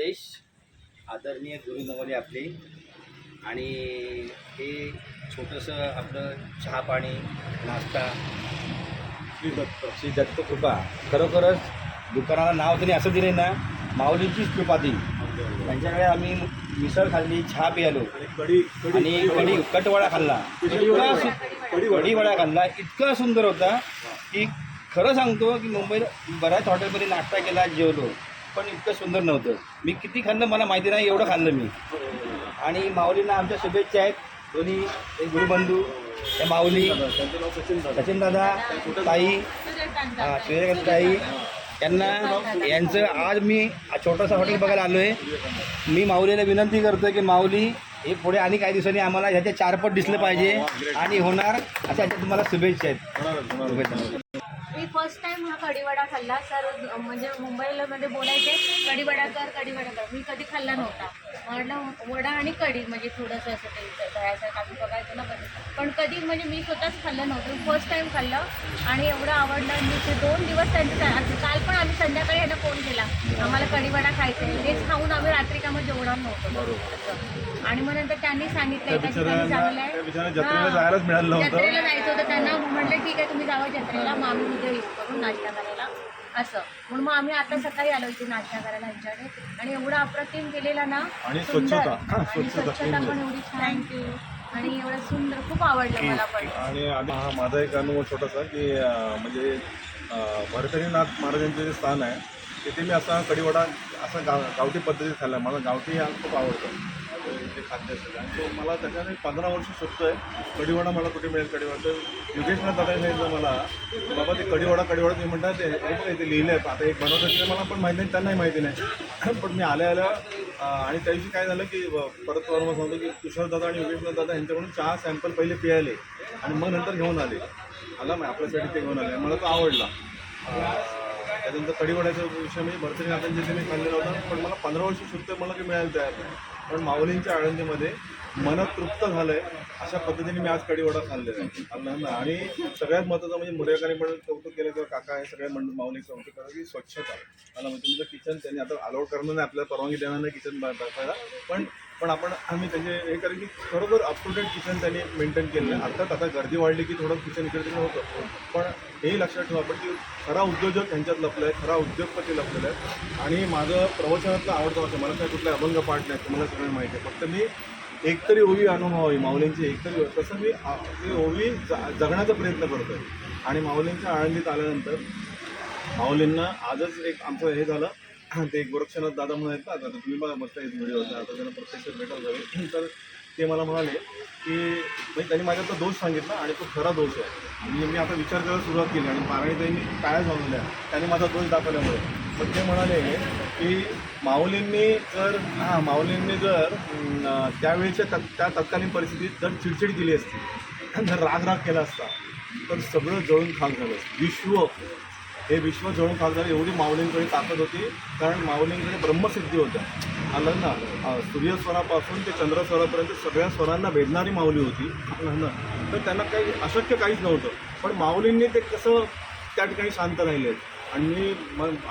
आदेश. आदरणीय गुरुनवले आपले. आणि हे छोटंसं आपलं चहा पाणी नाश्ता. श्री दत्त श्री दत्त कृपा. खरोखरच दुकानाला नाव त्यांनी असं दिले ना माऊलीचीच कृपा ती. त्यांच्याकडे आम्ही मिसळ खाल्ली चहा प्यालो. कढी आणि कढी कटवडा खाल्ला. इतका सु- कढी वडा. खाल्ला. इतका सुंदर होता की खरं सांगतो की मुंबईत बऱ्याच हॉटेलमध्ये नाश्ता केला जेवलो. पण इतकं सुंदर नव्हतं. मी किती खाल्लं मला माहिती नाही एवढं खाल्लं मी. आणि माऊलींना आमच्या शुभेच्छा आहेत. दोन्ही एक गुरुबंधू हे माऊली सचिन दादा ताई हा, सूर्यकांत ताई यांना यांचं आज मी छोटंसं हॉटेल बघायला आलो आहे मी माऊलीला विनंती करतो की माऊली हे पुढे आणि काही दिवसांनी आम्हाला ह्याच्या चारपट दिसलं पाहिजे आणि होणार अशा ह्याच्या तुम्हाला शुभेच्छा आहेत. शुभेच्छा. फर्स्ट टाइम हा कढीवडा खाल्ला सर म्हणजे मुंबईला मध्ये बोलायचे कढीवडा कर कढीवडा कर. मी कधी खाल्ला नव्हता. म्हटलं वडा आणि कढी म्हणजे थोडंसं असं ते दह्याचं टाकून बघायचं ना कधी. पण कधी म्हणजे मी स्वतःच खाल्लं नव्हतं. फर्स्ट टाइम खाल्लं आणि एवढं आवडलं मी ते दोन दिवस त्यांचं काय- आता काल पण आम्ही संध्याकाळी यांना फोन केला. आम्हाला कढीवडा खायचा आहे. हेच खाऊन आम्ही रात्री का मग जेवणार नव्हतो. असं. आणि मग नंतर त्यांनी सांगितलं एका ठिकाणी चांगलं आहे जत्रेला हां. नव्हतं. जायचं होतं. त्यांना म्हटलं ठीक आहे तुम्ही जावं जत्रेला. मग आम्ही उद्या येऊ करून नाश्ता करायला. असं. म्हणून मग आम्ही आता सकाळी आलो इथे नाश्ता करायला ह्यांच्याकडे आणि एवढं अप्रतिम केलेला ना आणि सुंदर. स्वच्छता. पण एवढी छान. आणि एवढं सुंदर खूप आवडलं मला पण. आणि आम्ही हा माझा एक अनुभव छोटासा की म्हणजे भरतरीनाथ महाराजांचं जे स्थान आहे तिथे मी असा कढीवडा असा गाव गावठी पद्धतीत खाल्ला. मला गावठी हा खूप आवडतं. ते खाद्य असेल. आणि तो मला त्याच्याने पंधरा वर्ष शोधतोय कढीवडा मला कुठे मिळेल? कढीवडा तर योगेशनाथ दादा सांगितलं मला बाबा ते कढीवडा कढीवडा तुम्ही म्हणतात ते हे बघा लिहिलं आहे आता एक बनवतात ते मला पण माहिती नाही त्यांनाही माहिती नाही. पण मी आल्या आल्या आणि त्या दिवशी काय झालं की परत वर सांगतो की तुषार दादा आणि योगेशनाथ दादा यांच्याकडून चहा सॅम्पल पहिले पियाले आणि मग नंतर घेऊन आले. आला मग आपल्यासाठी ते घेऊन आले. मला तो आवडला. त्यानंतर कढीवड्याचा विषय म्हणजे भरतरी ते मी खाल्लेला होता पण मला पंधरा वर्ष शुद्ध मला ते मिळालं तयार. नाही पण माऊलींच्या आळंदीमध्ये मन तृप्त झालं आहे अशा पद्धतीने मी आज कडीवडा खाल्लेला आहे. खाल्ला आणि सगळ्यात महत्त्वाचं म्हणजे मुरेकरांनी पण कौतुक केलं किंवा काका आहे सगळ्या म्हणून माऊली कौतुक करा की स्वच्छता मला म्हणजे तुमचं किचन त्यांनी आता अलाउड करणं नाही आपल्याला परवानगी देणार नाही किचन बसायला. पण पण आपण आम्ही त्याचे हे करेन की खरोखर अप टू डेट किचन त्यांनी मेंटेन केलं आहे. अर्थात आता गर्दी वाढली की थोडं किचन इकडे तिकडे होतं. पण हेही लक्षात ठेवा आपण की खरा उद्योजक यांच्यात लपलं आहे खरा उद्योगपती लपलेला आहे. आणि माझं प्रवचनातलं आवडतं होतं मला काय कुठलं अभंग पाठ नाही तुम्हाला सगळं माहिती आहे. फक्त मी एकतरी ओवी अनुभवावी माऊलींची एकतरी तसं मी ती ओवी जगण्याचा प्रयत्न करतोय. आणि माऊलींच्या आळंदीत आल्यानंतर माऊलींना आजच एक आमचं हे झालं. ते गोरक्षनाथ दादा म्हणून आहेत ना आता तुम्ही बघा मस्त एक व्हिडिओ होता आता त्यांना प्रत्यक्ष भेटायला जावे तर ते मला म्हणाले की म्हणजे त्यांनी माझ्यातला दोष सांगितला आणि तो खरा दोष आहे. म्हणजे मी आता विचार करायला सुरुवात केली आणि पारायणताईंनी टाळ्या झालेल्या त्यांनी माझा दोष दाखवल्यामुळे. पण ते म्हणाले की माऊलींनी जर हां माऊलींनी जर अं, त्यावेळेच्या तत् त्या तत्कालीन परिस्थितीत जर चिडचिड केली असती जर राग राग केला असता तर सगळं जळून खाक झालं असतं. विश्व हे विश्व जळून खाक झालं एवढी माऊलींकडे ताकद होती कारण माऊलींकडे ब्रह्मसिद्धी होत्या. आलं ना सूर्यस्वरापासून ते चंद्रस्वरापर्यंत सगळ्या स्वरांना भेदणारी माऊली होती. आलं ना तर त्यांना काही अशक्य काहीच नव्हतं. पण माऊलींनी ते कसं त्या ठिकाणी शांत राहिले? आहेत आणि मी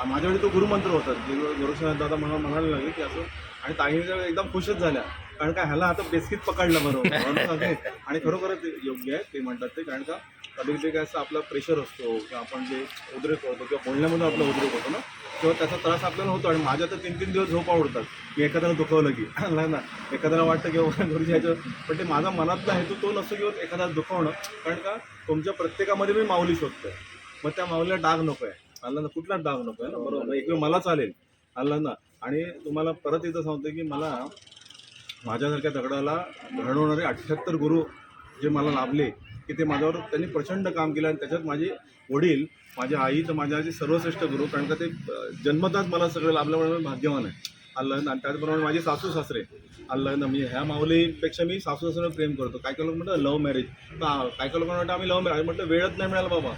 माझ्याकडे तो गुरुमंत्र होता गोरक्षनाथ दादा मला म्हणायला लागले की असं आणि ताईने जर एकदम खुशच झाल्या. कारण का ह्याला आता बेसकीत पकडलं बरोबर. आणि खरोखरच योग्य आहे ते म्हणतात ते. कारण का कधी कधी काय असं आपला प्रेशर असतो किंवा आपण जे उद्रेक होतो किंवा बोलण्यामध्ये आपला उद्रेक होतो ना तेव्हा त्याचा त्रास आपल्याला होतो. आणि माझ्या तर तीन तीन दिवस झोपा उडतात. मी एखाद्याला दुखवलं की. नाही ना एखाद्याला वाटतं की बाबा गुरुजी ह्याचं पण ते माझा मनातला हेतू तो नसतो की एखाद्याला दुखवणं. कारण का तुमच्या प्रत्येकामध्ये मी माऊली शोधतोय. मग त्या माऊलीला डाग नको आहे अल्लांना कुठलाच दाग नको आहे ना बरोबर. एक वेळ मला चालेल अल्लांना आणि तुम्हाला परत इथं सांगतो की मला माझ्यासारख्या दगडाला घडवणारे अठ्ठ्याहत्तर गुरु जे मला लाभले की ते माझ्यावर त्यांनी प्रचंड काम केलं आणि त्याच्यात माझे वडील माझ्या आई तर माझ्या आजी सर्वश्रेष्ठ गुरु कारण का ते जन्मताच मला सगळं लाभल्यामुळे मी भाग्यवान आहे. अल्लाह आणि त्याचप्रमाणे माझे सासू सासरे. अल्लाह म्हणजे ह्या माऊलीपेक्षा मी सासू सासऱ्यावर प्रेम करतो. काय काय लोक म्हणतात लव्ह मॅरेज. तर काय काय लोकांना वाटतं आम्ही लव्ह मॅरेज. म्हटलं वेळच नाही मिळाला बाबा.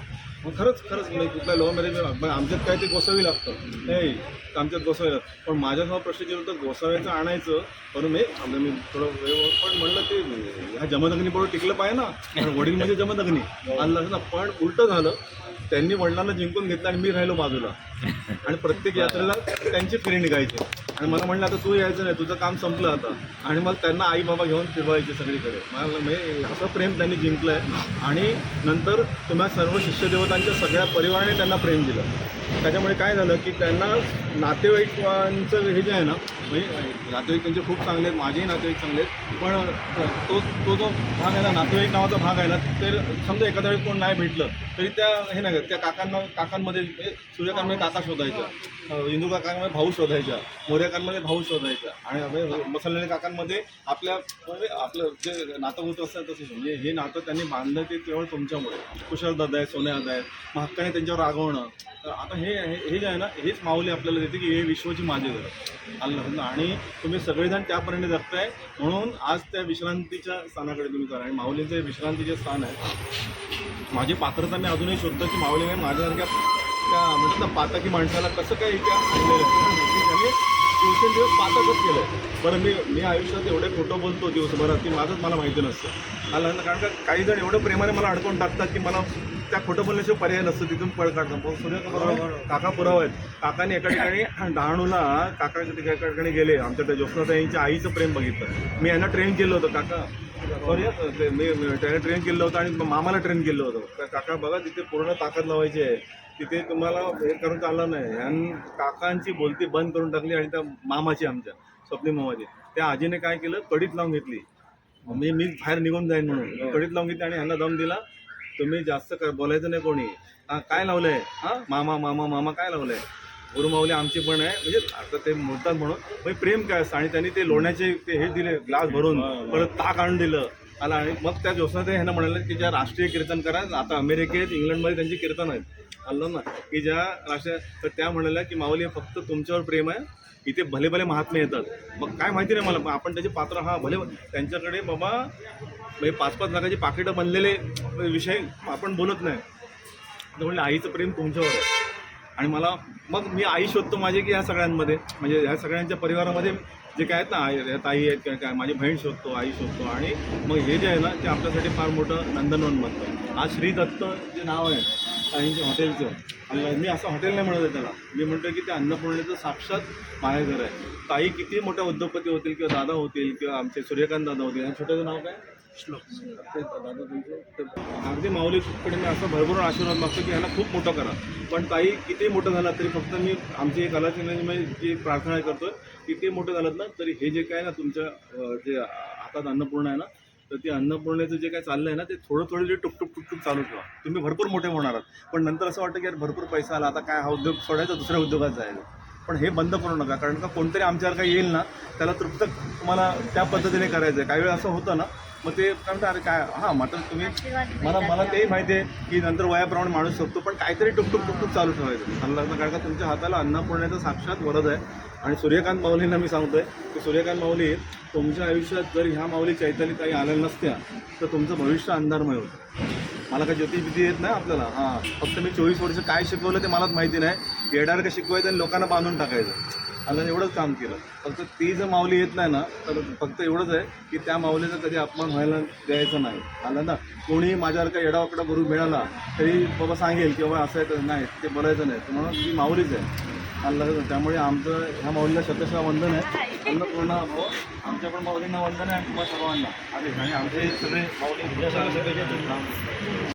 मग खरंच खरंच म्हणजे कुठला लव्ह मॅरेज आमच्यात काय ते गोसावी लागतं. नाही आमच्यात गोसावी लागतं. पण माझ्यासमोर प्रश्न केलं होतं गोसाव्याचं आणायचं म्हणून मी मी थोडं वेळ पण म्हणलं ते ह्या जमदग्नी बरोबर टिकलं पाहिजे ना. वडील म्हणजे जमदग्नी. आणलं ना पण उलटं झालं. त्यांनी वडिलांना जिंकून घेतलं आणि मी राहिलो बाजूला. आणि प्रत्येक यात्रेला त्यांची फेरी निघायची. आणि मला म्हणलं आता तू यायचं नाही तुझं काम संपलं आता. आणि मग त्यांना आई बाबा घेऊन फिरवायचे सगळीकडे. मला म्हणजे असं प्रेम त्यांनी जिंकलं आहे आणि नंतर तुम्हा सर्व शिष्यदेवतांच्या सगळ्या परिवाराने त्यांना प्रेम दिलं. त्याच्यामुळे काय झालं की त्यांना नातेवाईकांचं हे जे आहे ना म्हणजे नातेवाईक त्यांचे खूप चांगले आहेत माझेही नातेवाईक चांगले आहेत पण तो तो जो भाग आहे ना नातेवाईक नावाचा भाग आहे ना तर समजा एखाद्या वेळेस कोण नाही भेटलं तरी त्या हे नाही त्या काकांना काकांमध्ये म्हणजे सूर्यकांमध्ये काका शोधायच्या इंदू हिंदू काकांमध्ये भाऊ शोधायच्या मोर्याकांमध्ये भाऊ शोधायच्या आणि म्हणजे काकांमध्ये आपल्या म्हणजे आपलं जे नातं होत असतं तसं म्हणजे हे नातं त्यांनी बांधलं ते केवळ तुमच्यामुळे. कुशल दादा आहे सोन्या दादा हक्काने त्यांच्यावर रागवणं. तर आता हे हे हे जे आहे ना हेच माऊली आपल्याला देते की हे विश्वाची माझी घर. अल्ला आणि तुम्ही सगळेजण त्यापर्यंत जगताय. म्हणून आज त्या विश्रांतीच्या स्थानाकडे तुम्ही करा. आणि माऊलीचं हे विश्रांतीचे स्थान आहे. माझी पात्रता मी अजूनही शोधतो की माऊलीने माझ्यासारख्या त्या म्हणजे ना पातकी माणसाला कसं काय त्या दिवसेंदिवस पातकच केलं आहे बरं मी मी आयुष्यात एवढे खोटं बोलतो दिवसभरात की माझंच मला माहिती नसतं. आलं कारण का काही जण एवढं प्रेमाने मला अडकून टाकतात की मला त्या खोटं बोलण्याशिवाय पर्याय नसतं. तिथून पळ काढतात मग सूर्य बरोबर काका पुरावा आहेत. काकाने एका ठिकाणी डहाणूला काका एका ठिकाणी गेले. आमच्या त्या ज्योत्नाताईंच्या आईचं प्रेम बघितलं. मी यांना ट्रेन केलं होतं काका. सॉरी मी त्याने ट्रेन केलं होतं आणि मामाला ट्रेन केलं होतं. का- काका बघा तिथे पूर्ण ताकद लावायची आहे. तिथे तुम्हाला हे करून चाललं नाही. आणि काकांची बोलती बंद करून टाकली आणि त्या मामाची आमच्या स्वप्नी मामाची. त्या आजीने काय केलं? कडीत लावून घेतली. मी मी बाहेर निघून जाईन म्हणून. कडीत लावून घेतली आणि ह्यांना दम दिला. तुम्ही जास्त क- बोलायचं नाही कोणी. हा काय लावलंय? हा? मामा मामा मामा काय लावलंय? गुरुमाऊली आमची पण आहे. म्हणजे आता ते बोलतात म्हणून म्हणजे प्रेम काय असतं? आणि त्यांनी ते लोण्याचे ते हे दिले ग्लास भरून परत ताक आणून दिलं. आला आणि मग त्या ज्योत्स्ना ते ह्यांना म्हणाले की ज्या राष्ट्रीय कीर्तन करा आता अमेरिकेत इंग्लंडमध्ये त्यांची कीर्तन आहेत. आलं ना? की ज्या राष्ट्रीय तर त्या म्हणाल्या की माऊली फक्त तुमच्यावर प्रेम आहे. इथे भले भले महात्मे येतात. मग काय माहिती नाही मला आपण त्याचे पात्र हा भले त्यांच्याकडे बाबा म्हणजे पाच पाच लाखाची पाकिटं बनलेले विषय आपण बोलत नाही. तर म्हणलं आईचं प्रेम तुमच्यावर आहे. आणि मला मग मी आई शोधतो माझे की ह्या सगळ्यांमध्ये. म्हणजे ह्या सगळ्यांच्या परिवारामध्ये जे काय आहेत ना आई ताई आहेत किंवा काय माझी बहीण शोधतो आई शोधतो. आणि मग हे जे आहे ना ते आपल्यासाठी फार मोठं नंदनवन बनतं. आज श्री दत्त जे नाव आहे ताईंच्या हॉटेलचं आणि मी असं हॉटेल नाही म्हणत आहे त्याला. मी म्हणतो की ते अन्नपूर्णेचं साक्षात माहेरघर आहे. ताई किती मोठ्या उद्योगपती होतील किंवा दादा होतील किंवा आमचे सूर्यकांत दादा होतील. आणि छोट्याचं नाव काय? श्लोक. ते दादा अगदी माऊलीकडे मी असं भरभरून आशीर्वाद मागतो की ह्यांना खूप मोठं करा. पण काही किती मोठं झालं तरी फक्त मी आमची एक कलाचिन्ह जी प्रार्थना करतो किती मोठं झालं ना तरी हे जे काय ना तुमच्या जे हातात अन्नपूर्ण आहे ना तर ते अन्नपूर्णेचं जे काय चाललं आहे ना ते थोडं थोडं जे टुकटुक टुकटुक चालू ठेवा. तुम्ही भरपूर मोठे होणार आहात. पण नंतर असं वाटतं की यार भरपूर पैसा आला आता काय हा उद्योग सोडायचा दुसऱ्या उद्योगात जायचं. पण हे बंद करू नका कारण का कोणतरी आमच्यावर काही येईल ना त्याला तृप्त तुम्हाला त्या पद्धतीने करायचं आहे काही वेळा असं होतं ना मग ते म्हणतात, अरे काय? हां मात्र तुम्ही मला मला तेही माहिती आहे की नंतर वयाप्रमाणे माणूस शकतो पण काहीतरी टुकटुक टुकटुक चालू ठेवायचं. सल्ला कारण का तुमच्या हाताला अन्नपूर्णाचं साक्षात वरद आहे. आणि सूर्यकांत माऊलींना मी सांगतोय की सूर्यकांत माऊली तुमच्या आयुष्यात जर ह्या माऊली चैतन्य काही आलेल्या नसत्या तर तुमचं भविष्य अंधारमय होतं. मला काय ज्योतिषविधी येत नाही आपल्याला. हां फक्त मी चोवीस वर्ष काय शिकवलं ते मलाच माहिती नाही. येणार का शिकवायचं आणि लोकांना बांधून टाकायचं. आणि एवढंच काम केलं. फक्त ती जर माऊली येत नाही ना तर फक्त एवढंच आहे की त्या माऊलीचा कधी अपमान व्हायला द्यायचं नाही. आलं ना कोणी काही येडावाकडा गुरु मिळाला तरी बाबा सांगेल की बाबा असं आहे नाही ते बोलायचं नाही. म्हणून ती माऊलीच आहे. आलं त्यामुळे आमचं ह्या माऊलीला शतशः वंदन आहे. अन्नपूर्णा पूर्ण आमच्या पण माऊलींना वंदन आहे तुम्हाला सर्वांना. आणि आमचे सगळे माऊली